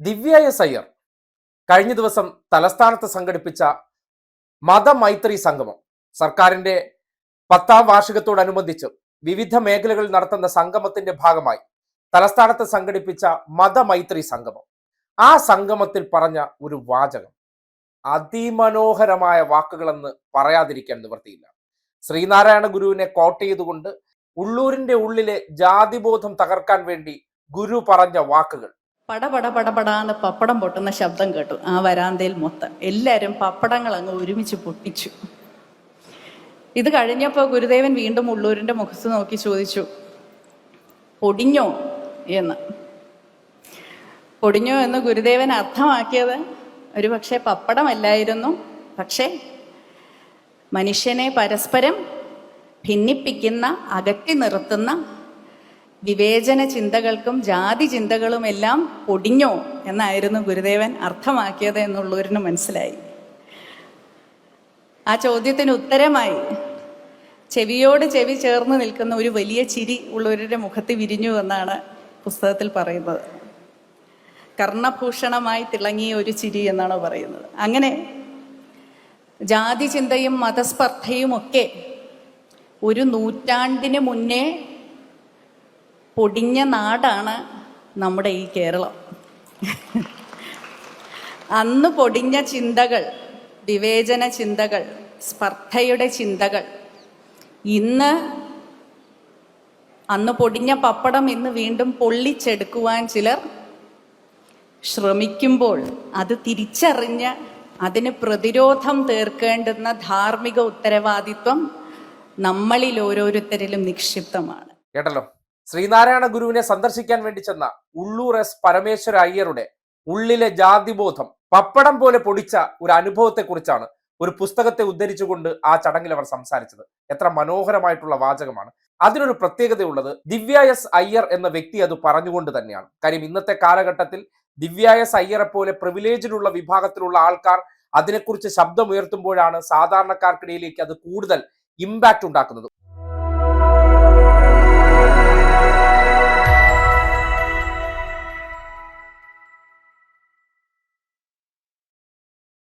ദിവ്യ S Iyer കഴിഞ്ഞ ദിവസം തലസ്ഥാനത്ത് സംഘടിപ്പിച്ച മതമൈത്രി സംഗമം. സർക്കാരിന്റെ പത്താം വാർഷികത്തോടനുബന്ധിച്ച് വിവിധ മേഖലകളിൽ നടത്തുന്ന സംഗമത്തിന്റെ ഭാഗമായി തലസ്ഥാനത്ത് സംഘടിപ്പിച്ച മതമൈത്രി സംഗമം. ആ സംഗമത്തിൽ പറഞ്ഞ ഒരു വാചകം. അതിമനോഹരമായ വാക്കുകളെന്ന് പറയാതിരിക്കാൻ നിവൃത്തിയില്ല. ശ്രീനാരായണ ഗുരുവിനെ കോട്ട് ചെയ്തുകൊണ്ട് ഉള്ളൂരിന്റെ ഉള്ളിലെ ജാതിബോധം തകർക്കാൻ വേണ്ടി ഗുരു പറഞ്ഞ വാക്കുകൾ പടപട പടപടാന്ന് പപ്പടം പൊട്ടുന്ന ശബ്ദം കേട്ടു. ആ വരാന്തയിൽ മൊത്തം എല്ലാവരും പപ്പടങ്ങൾ അങ്ങ് ഒരുമിച്ച് പൊട്ടിച്ചു. ഇത് കഴിഞ്ഞപ്പോൾ ഗുരുദേവൻ വീണ്ടും ഉള്ളൂരിന്റെ മുഖത്ത് നോക്കി ചോദിച്ചു പൊടിഞ്ഞോ? എന്ന്. പൊടിഞ്ഞോ എന്ന് ഗുരുദേവൻ അർത്ഥമാക്കിയത് ഒരു പക്ഷേ പപ്പടമല്ലായിരുന്നു. പക്ഷേ മനുഷ്യനെ പരസ്പരം ഭിന്നിപ്പിക്കുന്ന അകറ്റി നിർത്തുന്ന വിവേചന ചിന്തകൾക്കും ജാതി ചിന്തകളും എല്ലാം പൊടിഞ്ഞോ എന്നായിരുന്നു ഗുരുദേവൻ അർത്ഥമാക്കിയത് എന്നുള്ളവരിന് മനസ്സിലായി. ആ ചോദ്യത്തിന് ഉത്തരമായി. ചെവിയോട് ചെവി ചേർന്ന് നിൽക്കുന്ന ഒരു വലിയ ചിരി ഉള്ളവരുടെ മുഖത്ത് വിരിഞ്ഞു എന്നാണ് പുസ്തകത്തിൽ പറയുന്നത്. കർണഭൂഷണമായി തിളങ്ങിയ ഒരു ചിരി എന്നാണ് പറയുന്നത്. അങ്ങനെ ജാതി ചിന്തയും മതസ്പർദ്ധയും ഒക്കെ ഒരു നൂറ്റാണ്ടിന് മുന്നേ പൊടിഞ്ഞ നാടാണ് നമ്മുടെ ഈ കേരളം. അന്ന് പൊടിഞ്ഞ ചിന്തകൾ വിവേചന ചിന്തകൾ സ്പർദ്ധയുടെ ചിന്തകൾ ഇന്ന് അന്ന് പൊടിഞ്ഞ പപ്പടം ഇന്ന് വീണ്ടും പൊള്ളിച്ചെടുക്കുവാൻ ചിലർ ശ്രമിക്കുമ്പോൾ അത് തിരിച്ചറിഞ്ഞ് അതിന് പ്രതിരോധം തീർക്കേണ്ടുന്ന ധാർമ്മിക ഉത്തരവാദിത്വം നമ്മളിൽ ഓരോരുത്തരിലും നിക്ഷിപ്തമാണ്. കേട്ടല്ലോ? ശ്രീനാരായണ ഗുരുവിനെ സന്ദർശിക്കാൻ വേണ്ടി ചെന്ന ഉള്ളൂർ എസ് പരമേശ്വര അയ്യരുടെ ഉള്ളിലെ ജാതിബോധം പപ്പടം പോലെ പൊടിച്ച ഒരു അനുഭവത്തെക്കുറിച്ചാണ് ഒരു പുസ്തകത്തെ ഉദ്ധരിച്ചുകൊണ്ട് ആ ചടങ്ങിൽ അവർ സംസാരിച്ചത്. എത്ര മനോഹരമായിട്ടുള്ള വാചകമാണ്. അതിനൊരു പ്രത്യേകതയുള്ളത് ദിവ്യ എസ് അയ്യർ എന്ന വ്യക്തി അത് പറഞ്ഞുകൊണ്ട് തന്നെയാണ്. കാര്യം ഇന്നത്തെ കാലഘട്ടത്തിൽ ദിവ്യ എസ് അയ്യറെ പോലെ പ്രിവിലേജിലുള്ള വിഭാഗത്തിലുള്ള ആൾക്കാർ അതിനെക്കുറിച്ച് ശബ്ദമുയർത്തുമ്പോഴാണ് സാധാരണക്കാർക്കിടയിലേക്ക് അത് കൂടുതൽ ഇമ്പാക്റ്റ് ഉണ്ടാക്കുന്നത്.